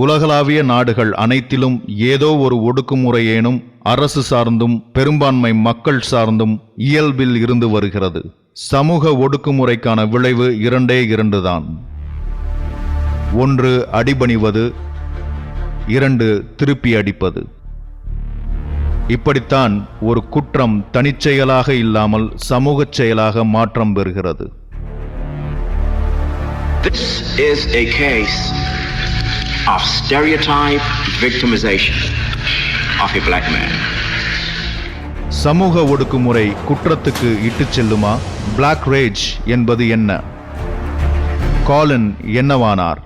உலகளாவிய நாடுகள் அனைத்திலும் ஏதோ ஒரு ஒடுக்குமுறையேனும் அரசு சார்ந்தும் பெரும்பான்மை மக்கள் சார்ந்தும் இயல்பில் இருந்து வருகிறது. சமூக ஒடுக்குமுறைக்கான விளைவு இரண்டே இரண்டுதான். ஒன்று அடிபணிவது இரண்டு திருப்பி அடிப்பது. இப்படித்தான் ஒரு குற்றம் தனிச்செயலாக இல்லாமல் சமூகச் செயலாக மாற்றம் பெறுகிறது. This is a case of stereotype victimization of a black man. சமூக ஒடுக்குமுறை குற்றத்துக்கு இட்டுச் செல்லுமா? பிளாக் ரேஜ் என்பது என்ன? காலன் என்னவானார்?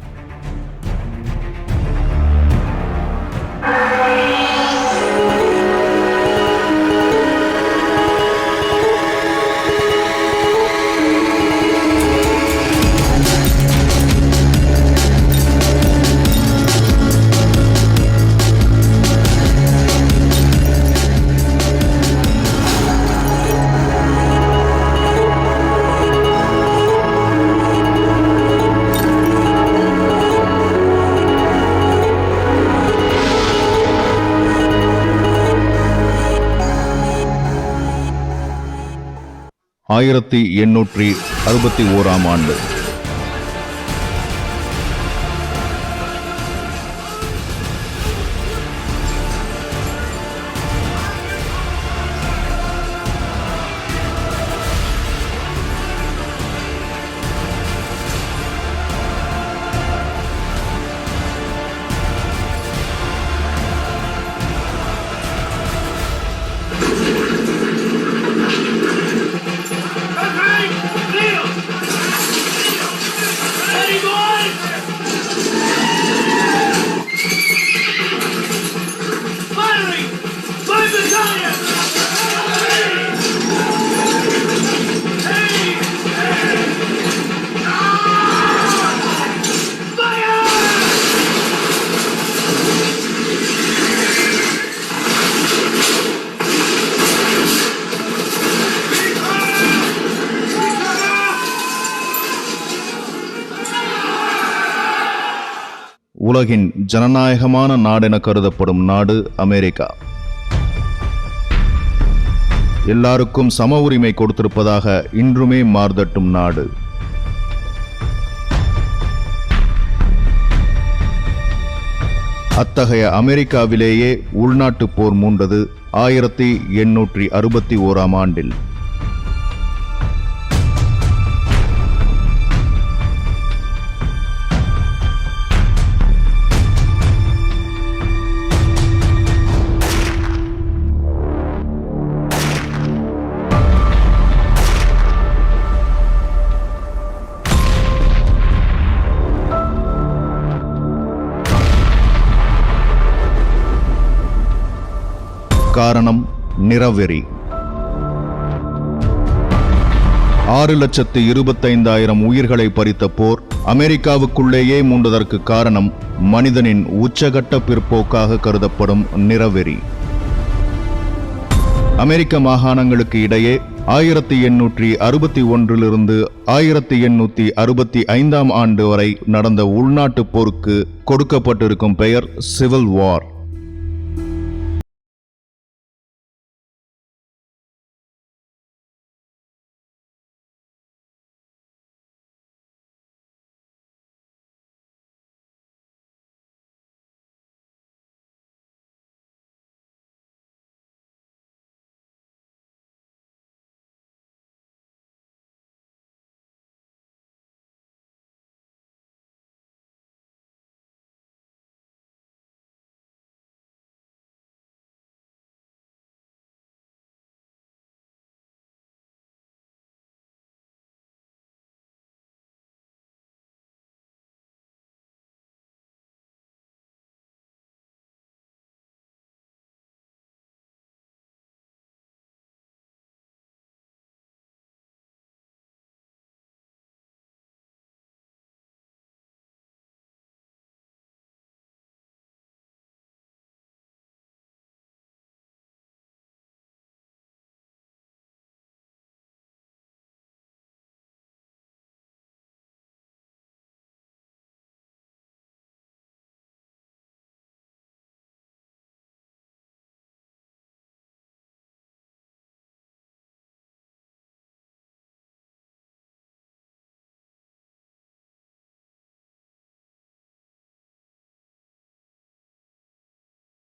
ஆயிரத்தி எண்ணூற்றி அறுபத்தி ஓராம் ஆண்டு. உலகின் ஜனநாயகமான நாடென கருதப்படும் நாடு அமெரிக்கா. எல்லாருக்கும் சம உரிமை கொடுத்திருப்பதாக இன்றுமே மார்தட்டும் நாடு. அத்தகைய அமெரிக்காவிலேயே உள்நாட்டுப் போர் மூண்டது ஆயிரத்தி எண்ணூற்றி அறுபத்தி ஓராம் ஆண்டில். நிறவெறி ஆறு லட்சத்து இருபத்தைந்தாயிரம் உயிர்களை பறித்த போர் அமெரிக்காவுக்குள்ளேயே மூண்டதற்கு காரணம் மனிதனின் உச்சகட்ட பிற்போக்காக கருதப்படும் நிறவெறி. அமெரிக்க மாகாணங்களுக்கு இடையே ஆயிரத்தி எண்ணூற்றி அறுபத்தி ஒன்றிலிருந்து ஆயிரத்தி எண்ணூத்தி அறுபத்தி ஐந்தாம் ஆண்டு வரை நடந்த உள்நாட்டுப் போருக்கு கொடுக்கப்பட்டிருக்கும் பெயர் சிவில் வார்.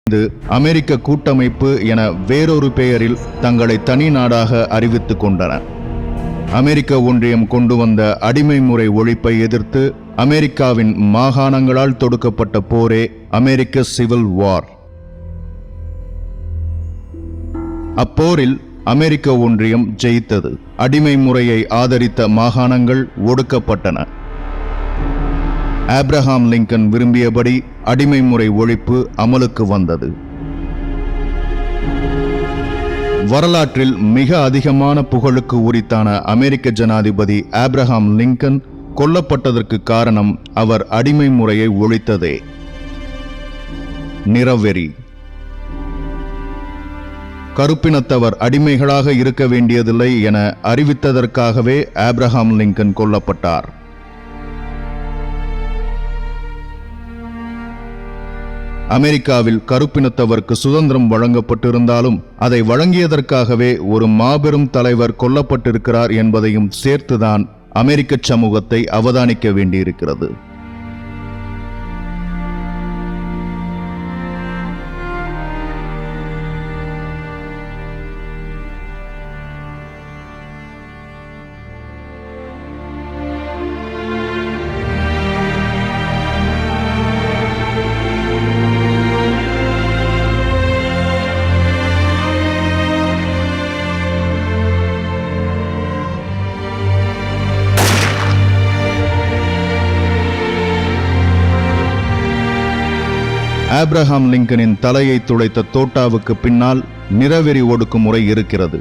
இது அமெரிக்க கூட்டமைப்பு என வேறொரு பெயரில் தங்களை தனி நாடாக அறிவித்துக் கொண்டன. அமெரிக்க ஒன்றியம் கொண்டு வந்த அடிமை முறை ஒழிப்பை எதிர்த்து அமெரிக்காவின் மாகாணங்களால் தொடுக்கப்பட்ட போரே அமெரிக்க சிவில் வார். அப்போரில் அமெரிக்க ஒன்றியம் ஜெயித்தது. அடிமை முறையை ஆதரித்த மாகாணங்கள் ஒடுக்கப்பட்டன. ஆப்ரஹாம் லிங்கன் விரும்பியபடி அடிமை முறை ஒழிப்பு அமலுக்கு வந்தது. வரலாற்றில் மிக அதிகமான புகழுக்கு உரித்தான அமெரிக்க ஜனாதிபதி ஆப்ரஹாம் லிங்கன் கொல்லப்பட்டதற்கு காரணம் அவர் அடிமை முறையை ஒழித்ததே. நிறவெறி. கருப்பினத்தவர் அடிமைகளாக இருக்க வேண்டியதில்லை என அறிவித்ததற்காகவே ஆப்ரஹாம் லிங்கன் கொல்லப்பட்டார். அமெரிக்காவில் கருப்பினத்தவருக்கு சுதந்திரம் வழங்கப்பட்டிருந்தாலும் அதை வழங்கியதற்காகவே ஒரு மாபெரும் தலைவர் கொல்லப்பட்டிருக்கிறார் என்பதையும் சேர்த்துதான் அமெரிக்க சமூகத்தை அவதானிக்க வேண்டியிருக்கிறது. ஆப்ரஹாம் லிங்கனின் தலையை துளைத்த தோட்டாவுக்கு பின்னால் நிறவெறி ஒடுக்கும் முறை இருக்கிறது.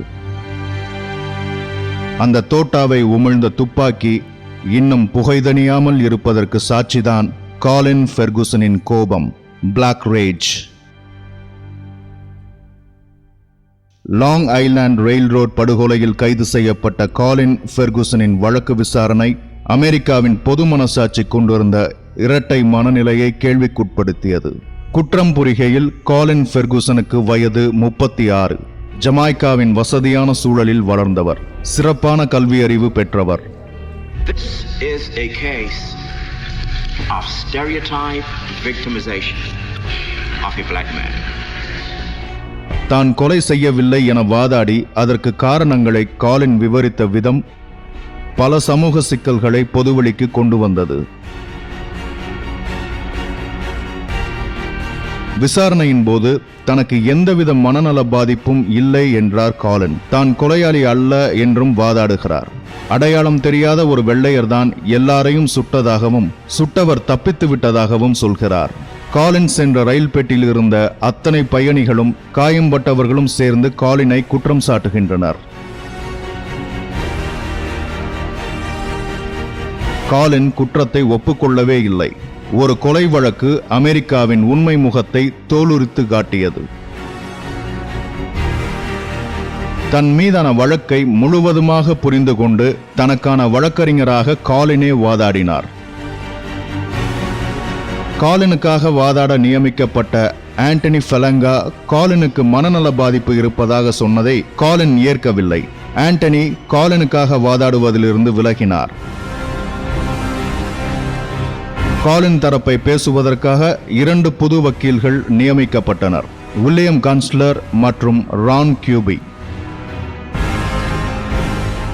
அந்த தோட்டாவை உமிழ்ந்த துப்பாக்கி இன்னும் புகைதணியாமல் இருப்பதற்கு சாட்சிதான் காலின் ஃபெர்குசனின் கோபம் black rage Long Island Rail Road படுகொலையில் கைது செய்யப்பட்ட காலின் ஃபெர்குசனின் வழக்கு விசாரணை அமெரிக்காவின் பொது மனசாட்சி கொண்டிருந்த இரட்டை மனநிலையை கேள்விக்குட்படுத்தியது. குற்றம் புரிகையில் காலின் ஃபெர்குசனுக்கு வயது முப்பத்தி ஆறு ஜமாய்க்காவின் வசதியான சூழலில் வளர்ந்தவர். சிறப்பான கல்வியறிவு பெற்றவர். This is a case of stereotype victimization of a black man. தான் கொலை செய்யவில்லை என வாதாடி அதற்கு காரணங்களை காலின் விவரித்த விதம் பல சமூக சிக்கல்களை பொதுவெளிக்கு கொண்டு வந்தது. விசாரணையின் போது தனக்கு எந்தவித மனநல பாதிப்பும் இல்லை என்றார் காலின். தான் கொலையாளி அல்ல என்றும் வாதாடுகிறார். அடையாளம் தெரியாத ஒரு வெள்ளையர்தான் எல்லாரையும் சுட்டதாகவும் சுட்டவர் தப்பித்து விட்டதாகவும் சொல்கிறார். காலின்ஸ் என்ற ரயில் பெட்டியில் இருந்த அத்தனை பயணிகளும் காயம்பட்டவர்களும் சேர்ந்து காலினை குற்றம் சாட்டுகின்றனர். காலின் குற்றத்தை ஒப்புக்கொள்ளவே இல்லை. ஒரு கொலை வழக்கு அமெரிக்காவின் உண்மை முகத்தை தோலுரித்து காட்டியது. தன் மீதான வழக்கை முழுவதுமாக புரிந்து கொண்டு தனக்கான வழக்கறிஞராக காலினே வாதாடினார். காலினுக்காக வாதாட நியமிக்கப்பட்ட ஆண்டனி ஃபெலங்கா காலினுக்கு மனநல பாதிப்பு இருப்பதாக சொன்னதை காலின் ஏற்கவில்லை. ஆண்டனி காலினுக்காக வாதாடுவதிலிருந்து விலகினார். காலின் தரப்பை பேசுவதற்காக இரண்டு புது வக்கீல்கள் நியமிக்கப்பட்டனர். வில்லியம் கான்ஸ்லர் மற்றும் ரான் கியூபி.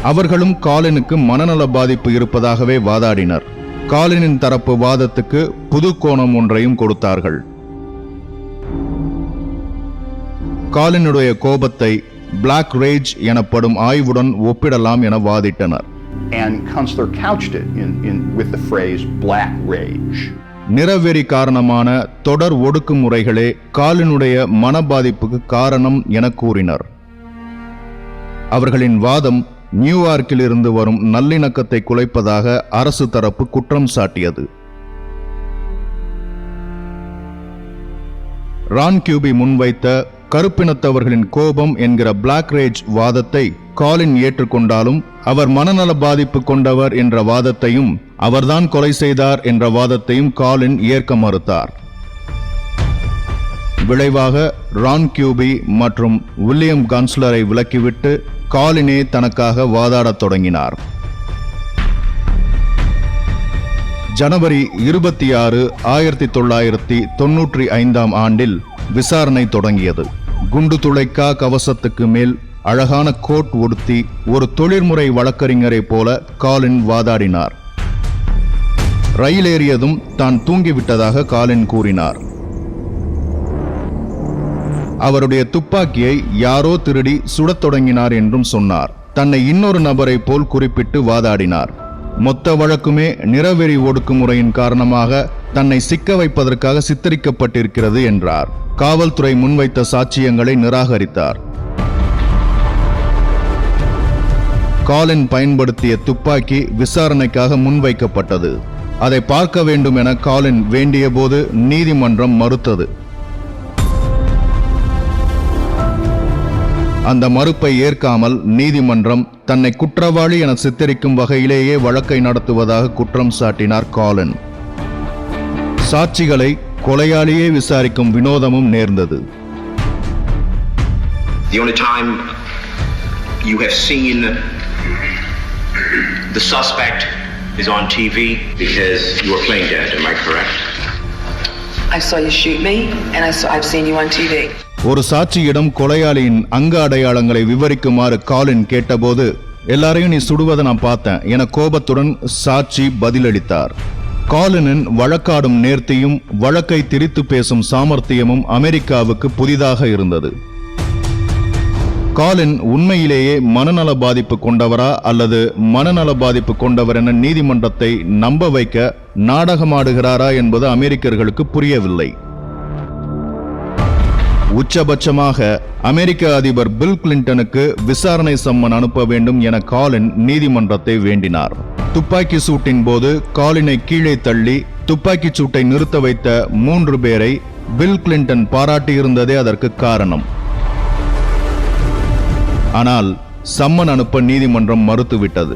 அவர்களும் காலினுக்கு மனநல பாதிப்பு இருப்பதாகவே வாதாடினர். காலினின் தரப்பு வாதத்துக்கு புது கோணம் ஒன்றையும் கொடுத்தார்கள். காலினுடைய கோபத்தை பிளாக் ரேஜ் எனப்படும் ஆய்வுடன் ஒப்பிடலாம் என வாதிட்டனர். And Kunstler couched it in, in, with the phrase black rage. நிறவெறி காரணமான தொடர் ஒடுக்குமுறைகளே காலினுடைய மனபாதிப்புக்கு காரணம் என கூறினர் அவர்களின் வாதம் நியூயார்க்கில் இருந்து வரும் நல்லிணக்கத்தை குலைப்பதாக அரசு தரப்பு குற்றம் சாட்டியது ரான் கியூபி முன்வைத்த கருப்பினத்தவர்களின் கோபம் என்கிற பிளாக் ரேஜ் வாதத்தை காலின் ஏற்றுக்கொண்டாலும் அவர் மனநல பாதிப்பு கொண்டவர் என்ற வாதத்தையும் அவர்தான் கொலை செய்தார் என்ற வாதத்தையும் காலின் ஏற்க மறுத்தார். விளைவாக ரான் கியூபி மற்றும் வில்லியம் கன்ஸ்லரை விலக்கிவிட்டு காலினே தனக்காக வாதாடத் தொடங்கினார். ஜனவரி இருபத்தி ஆறு ஆயிரத்தி தொள்ளாயிரத்தி தொன்னூற்றி ஐந்தாம் ஆண்டில் விசாரணை தொடங்கியது. குண்டு துளைக்கா கவசத்துக்கு மேல் அழகான கோட் உடுத்தி ஒரு தொழில்முறை வழக்கறிஞரைப் போல காலின் வாதாடினார். ரயில் ஏறியதும் தான் தூங்கிவிட்டதாக காலின் கூறினார். அவருடைய துப்பாக்கியை யாரோ திருடி சுடத் தொடங்கினார் என்றும் சொன்னார். தன்னை இன்னொரு நபரை போல் குறிப்பிட்டு வாதாடினார். மொத்த வழக்குமே நிறவெறி ஒடுக்குமுறையின் காரணமாக தன்னை சிக்க வைப்பதற்காக சித்தரிக்கப்பட்டிருக்கிறது என்றார். காவல்துறை முன்வைத்த சாட்சியங்களை நிராகரித்தார். காலின் பயன்படுத்திய துப்பாக்கி விசாரணைக்காக முன்வைக்கப்பட்டது. அதை பார்க்க வேண்டும் என காலின் வேண்டியபோது நீதிமன்றம் மறுத்தது. அந்த மறுப்பை ஏற்காமல் நீதிமன்றம் தன்னை குற்றவாளி என சித்தரிக்கும் வகையிலேயே வழக்கை நடத்துவதாக குற்றம் சாட்டினார் காலின். சாட்சிகளை கொலையாளியே விசாரிக்கும் வினோதமும் நேர்ந்தது. The only time you have seen the suspect is on TV because you were playing dead, am I correct? I saw you shoot me, and I saw, I've seen you on TV. ஒரு சாட்சியிடம் கொலையாளியின் அங்க அடையாளங்களை விவரிக்குமாறு காலின் கேட்டபோது எல்லாரையும் நீ சுடுவதை நான் பார்த்தேன் என கோபத்துடன் சாட்சி பதிலளித்தார் காலினின் வழக்காடும் நேர்த்தியும் வழக்கை திரித்து பேசும் சாமர்த்தியமும் அமெரிக்காவுக்கு புதிதாக இருந்தது காலின் உண்மையிலேயே மனநல பாதிப்பு கொண்டவரா அல்லது மனநல பாதிப்பு கொண்டவர் என நீதிமன்றத்தை நம்ப வைக்க நாடகமாடுகிறாரா என்பது அமெரிக்கர்களுக்கு புரியவில்லை. உச்சபட்சமாக அமெரிக்க அதிபர் பில் கிளின்டனுக்கு விசாரணை சம்மன் அனுப்ப வேண்டும் என காலின் நீதிமன்றத்தை வேண்டினார். துப்பாக்கி சூட்டின் போது காலினை கீழே தள்ளி துப்பாக்கிச் சூட்டை நிறுத்த வைத்த மூன்று பேரை பில் கிளின்டன் பாராட்டியிருந்ததே அதற்கு காரணம். ஆனால் சம்மன் அனுப்ப நீதிமன்றம் மறுத்துவிட்டது.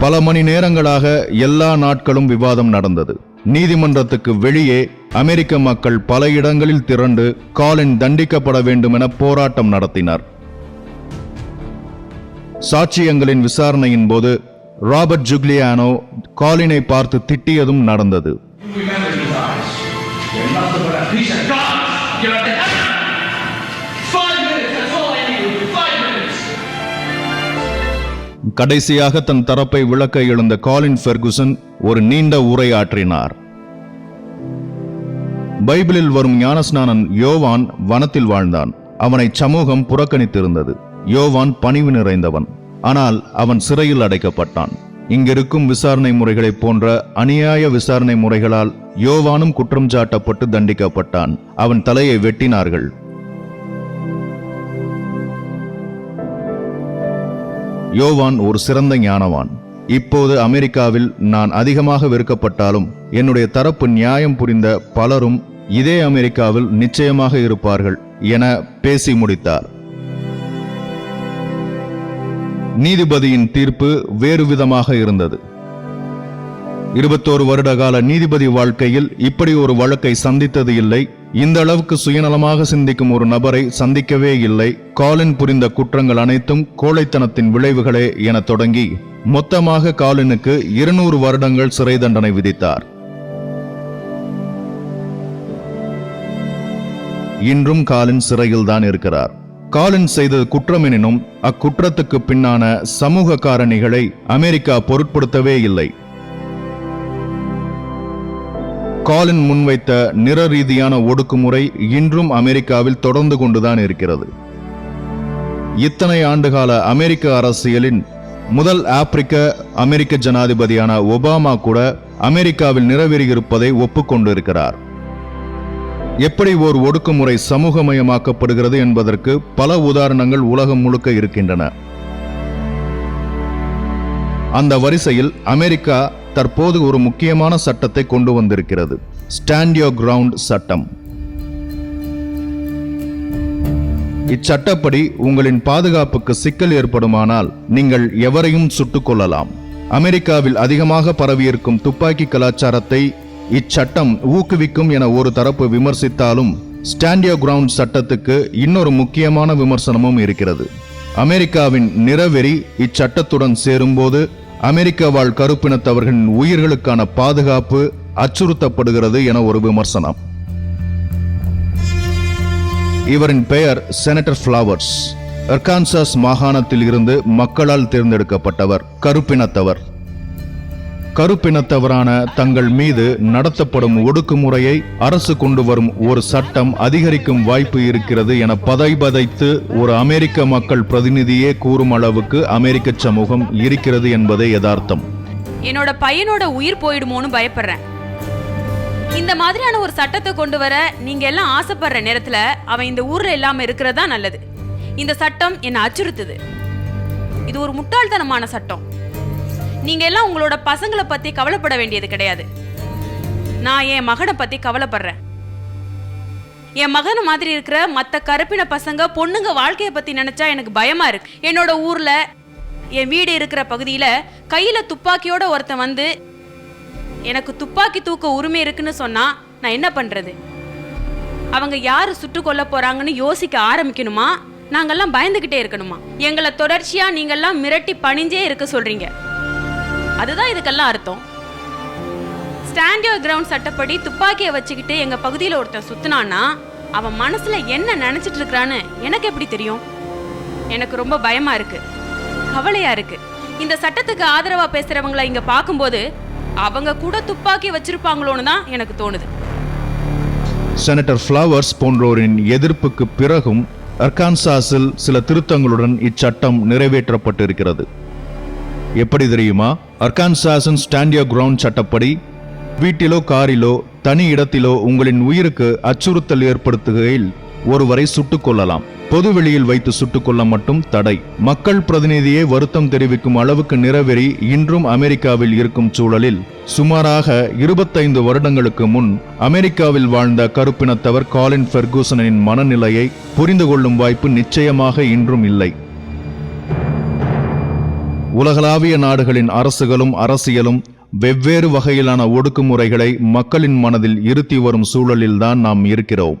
பல மணி நேரங்களாக எல்லா நாட்களும் விவாதம் நடந்தது. நீதிமன்றத்துக்கு வெளியே அமெரிக்க மக்கள் பல இடங்களில் திரண்டு காலின் தண்டிக்கப்பட வேண்டும் என போராட்டம் நடத்தினார். சாட்சியங்களின் விசாரணையின் போது ராபர்ட் ஜுக்லியானோ காலினை பார்த்து திட்டியதும் நடந்தது. கடைசியாக தன் தரப்பை விளக்க எழுந்த காலின் ஃபெர்குசன் ஒரு நீண்ட உரையாற்றினார். பைபிளில் வரும் ஞானஸ்நானன் யோவான் வனத்தில் வாழ்ந்தான். அவனை சமூகம் புறக்கணித்திருந்தது. யோவான் பணிவு நிறைந்தவன். ஆனால் அவன் சிறையில் அடைக்கப்பட்டான். இங்கிருக்கும் விசாரணை முறைகளைப் போன்ற அநியாய விசாரணை முறைகளால் யோவானும் குற்றம் சாட்டப்பட்டு தண்டிக்கப்பட்டான். அவன் தலையை வெட்டினார்கள். யோவான் ஒரு சிறந்த ஞானவான். இப்போது அமெரிக்காவில் நான் அதிகமாக வெறுக்கப்பட்டாலும் என்னுடைய தரப்பு நியாயம் புரிந்த பலரும் இதே அமெரிக்காவில் நிச்சயமாக இருப்பார்கள் என பேசி முடித்தார். நீதிபதியின் தீர்ப்பு வேறு விதமாக இருந்தது. இருபத்தோரு வருட கால நீதிபதி வாழ்க்கையில் இப்படி ஒரு வழக்கை சந்தித்தது இல்லை. இந்த அளவுக்கு சுயநலமாக சிந்திக்கும் ஒரு நபரை சந்திக்கவே இல்லை. காலின் புரிந்த குற்றங்கள் அனைத்தும் கோழைத்தனத்தின் விளைவுகளே என தொடங்கி மொத்தமாக காலினுக்கு இருநூறு வருடங்கள் சிறை தண்டனை விதித்தார். இன்றும் காலின் சிறையில்தான் இருக்கிறார். காலின் செய்தது குற்றமெனினும் அக்குற்றத்துக்கு பின்னான சமூக காரணிகளை அமெரிக்கா பொருட்படுத்தவே இல்லை. காலின் முன்வைத்த நிற ரீதியான ஒடுக்குமுறை இன்றும் அமெரிக்காவில் தொடர்ந்து கொண்டுதான் இருக்கிறது. இத்தனை ஆண்டுகால அமெரிக்க அரசியலின் முதல் ஆப்பிரிக்க அமெரிக்க ஜனாதிபதியான ஒபாமா கூட அமெரிக்காவில் நிறைவேறியிருப்பதை ஒப்புக்கொண்டிருக்கிறார். எப்படி ஓர் ஒடுக்குமுறை சமூகமயமாக்கப்படுகிறது என்பதற்கு பல உதாரணங்கள் உலகம் முழுக்க இருக்கின்றன. அந்த வரிசையில் அமெரிக்கா தற்போது ஒரு முக்கியமான சட்டத்தை கொண்டு வந்திருக்கிறது. ஸ்டாண்ட் யோர் கிரவுண்ட் சட்டம். இச்சட்டப்படி உங்களின் பாதுகாப்புக்கு சிக்கல் ஏற்படுமானால் நீங்கள் எவரையும் சுட்டுக் கொள்ளலாம். அமெரிக்காவில் அதிகமாக பரவியிருக்கும் துப்பாக்கி கலாச்சாரத்தை இச்சட்டம் ஊக்குவிக்கும் என ஒரு தரப்பு விமர்சித்தாலும் ஸ்டாண்டியோ கிரவுண்ட் சட்டத்துக்கு இன்னொரு முக்கியமான விமர்சனமும் இருக்கிறது. அமெரிக்காவின் நிறவெறி இச்சட்டத்துடன் சேரும்போது அமெரிக்க வாழ் கருப்பினத்தவர்களின் உயிர்களுக்கான பாதுகாப்பு அச்சுறுத்தப்படுகிறது என ஒரு விமர்சனம். இவரின் பெயர் செனட்டர் ஃபிளவர்ஸ் அர்கான்சாஸ் மாகாணத்தில் இருந்து மக்களால் தேர்ந்தெடுக்கப்பட்டவர் கருப்பினத்தவர். கருப்பினத்தவரான தங்கள் மீது நடத்தப்படும் ஒடுக்குமுறையை அரசு கொண்டு வரும் ஒரு சட்டம் அதிகரிக்கும் வாய்ப்பு இருக்கிறது என பதைபதைத்து ஒரு அமெரிக்க மக்கள் பிரதிநிதியே கூறும் அளவுக்கு அமெரிக்க சமூகம் இருக்கிறது என்பதே யதார்த்தம். என்னோட பையனோட உயிர் போயிடுமோன்னு பயப்படுறேன். இந்த மாதிரியான ஒரு சட்டத்தை கொண்டு வர நீங்க எல்லாம் ஆசைப்படுற நேரத்துல அவன் இந்த ஊர்ல இல்லாம இருக்கிறதா நல்லது. இந்த சட்டம் என்னை அச்சுறுத்துது. இது ஒரு முட்டாள்தனமான சட்டம். நீங்க எல்லாம் உங்களோட பசங்களை பத்தி கவலைப்பட வேண்டியது கிடையாது. நான் என் மகனை பத்தி கவலைப்படுறேன். என் மகன் மாதிரி இருக்கிற மத்த கருப்பின பசங்க பொண்ணுங்க வாழ்க்கைய பத்தி நினைச்சா எனக்கு பயமா இருக்கு. என்னோட ஊர்ல என் வீடு இருக்கிற பகுதியில கையில துப்பாக்கியோட ஒருத்தன் வந்து எனக்கு துப்பாக்கி தூக்க உரிமை இருக்குன்னு சொன்னா நான் என்ன பண்றது? அவங்க யாரு சுட்டு கொல்ல போறாங்கன்னு யோசிக்க ஆரம்பிக்கணுமா? நாங்கெல்லாம் பயந்துகிட்டே இருக்கணுமா? எங்களை தொடர்ச்சியா நீங்கெல்லாம் மிரட்டி பணிஞ்சே இருக்க சொல்றீங்க. அதுதான் இதுக்கெல்லாம் அர்த்தம். ஸ்டாண்ட் யோர் கிரவுண்ட் சட்டப்படி துப்பாக்கியை வச்சுக்கிட்டு எங்கள் பகுதியில் ஒருத்தன் சுத்தினான்னா அவன் மனசில் என்ன நினச்சிட்டு இருக்கிறான்னு எனக்கு எப்படி தெரியும்? எனக்கு ரொம்ப பயமாக இருக்குது கவலையாக இருக்குது இந்த சட்டத்துக்கு ஆதரவாக பேசுகிறவங்கள இங்கே பார்க்கும்போது அவங்க கூட துப்பாக்கி வச்சிருப்பாங்களோன்னு தான் எனக்கு தோணுது. செனட்டர் ஃப்ளவர்ஸ் போன்றோரின் எதிர்ப்புக்கு பிறகும் அர்கான்சாஸில் சில திருத்தங்களுடன் இச்சட்டம் நிறைவேற்றப்பட்டிருக்கிறது. எப்படி தெரியுமா? அர்கான்சாசன் ஸ்டாண்டியோ கிரவுண்ட் சட்டப்படி வீட்டிலோ காரிலோ தனி இடத்திலோ உங்களின் உயிருக்கு அச்சுறுத்தல் ஏற்படுத்துகையில் ஒருவரை சுட்டுக் கொல்லலாம். பொதுவெளியில் வைத்து சுட்டுக்கொள்ள மட்டும் தடை. மக்கள் பிரதிநிதியை வருத்தம் தெரிவிக்கும் அளவுக்கு நிறவெறி இன்றும் அமெரிக்காவில் இருக்கும் சூழலில் சுமாராக இருபத்தைந்து வருடங்களுக்கு முன் அமெரிக்காவில் வாழ்ந்த கருப்பினத்தவர் காலின் ஃபெர்கூசனின் மனநிலையை புரிந்து கொள்ளும் வாய்ப்பு நிச்சயமாக இன்றும் இல்லை. உலகளாவிய நாடுகளின் அரசுகளும் அரசியலும் வெவ்வேறு வகையிலான ஒடுக்குமுறைகளை மக்களின் மனதில் இருத்தி வரும் சூழலில்தான் நாம் இருக்கிறோம்.